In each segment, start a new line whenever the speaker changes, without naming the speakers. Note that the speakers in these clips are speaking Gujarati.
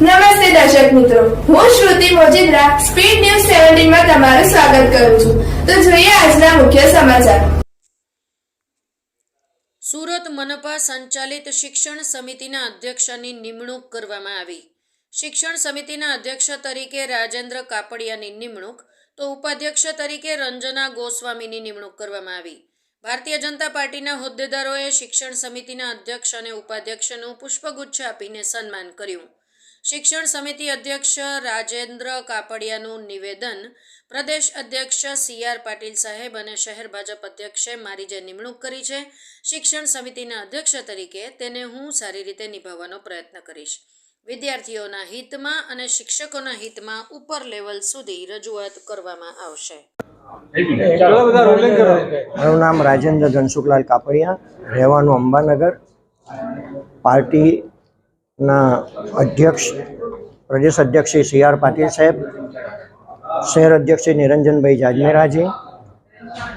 નમસ્તે દર્શક મિત્રો. હું શ્રુતિ મોજીદ્રા, સ્પીડ ન્યૂઝ સેવન્ટીનમાં તમારું સ્વાગત કરું છું. તો જોઈએ આજના મુખ્ય સમાચાર.
સુરત મનપા સંચાલિત શિક્ષણ સમિતિના અધ્યક્ષની નિમણૂક કરવામાં આવી. શિક્ષણ સમિતિના અધ્યક્ષ તરીકે રાજેન્દ્ર કાપડિયાની નિમણૂક, તો ઉપાધ્યક્ષ તરીકે રંજના ગોસ્વામીની નિમણૂક કરવામાં આવી. ભારતીય જનતા પાર્ટીના હોદ્દેદારોએ શિક્ષણ સમિતિના અધ્યક્ષ અને ઉપાધ્યક્ષનું પુષ્પગુચ્છ આપીને સન્માન કર્યું. શિક્ષણ સમિતિ અધ્યક્ષ રાજેન્દ્ર કાપડિયાનું નિવેદન પ્રદેશ અધ્યક્ષ સી આર પાટીલ સાહેબ અને શહેર ભાજપ અધ્યક્ષે મારી જે નિમણૂક કરી છે શિક્ષણ સમિતિના અધ્યક્ષ તરીકે તેને હું સારી રીતે નિભાવવાનો પ્રયત્ન કરીશ. વિદ્યાર્થીઓના હિતમાં અને શિક્ષકોના હિતમાં ઉપર લેવલ સુધી રજૂઆત કરવામાં આવશે.
મારું નામ રાજેન્દ્ર ધનસુખલાલ કાપડિયા રહેવાનું અંબાનગર પાર્ટીના અધ્યક્ષ, પ્રદેશ અધ્યક્ષ શ્રી સી આર પાટીલ સાહેબ, શહેર અધ્યક્ષ શ્રી નિરંજનભાઈ જાજમેરાજી,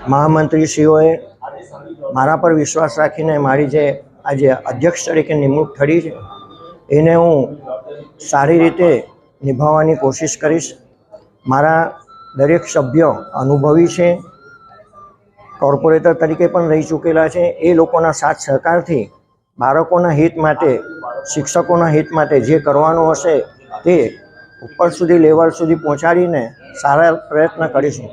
મહામંત્રીશ્રીઓએ મારા પર વિશ્વાસ રાખીને મારી જે આજે અધ્યક્ષ તરીકે નિમણૂક થઈ છે, એને હું સારી રીતે નિભાવવાની કોશિશ કરીશ. મારા દરેક સભ્યો અનુભવી છે, કોર્પોરેટર તરીકે પણ રહી ચૂકેલા છે. એ લોકોના સાથ સહકારથી બાળકોના હિત માટે શિક્ષકોના હિત માટે જે કરવાનું હશે તે ઉપર સુધી, લેવલ સુધી પહોંચાડીને સારા પ્રયત્ન કરીશું.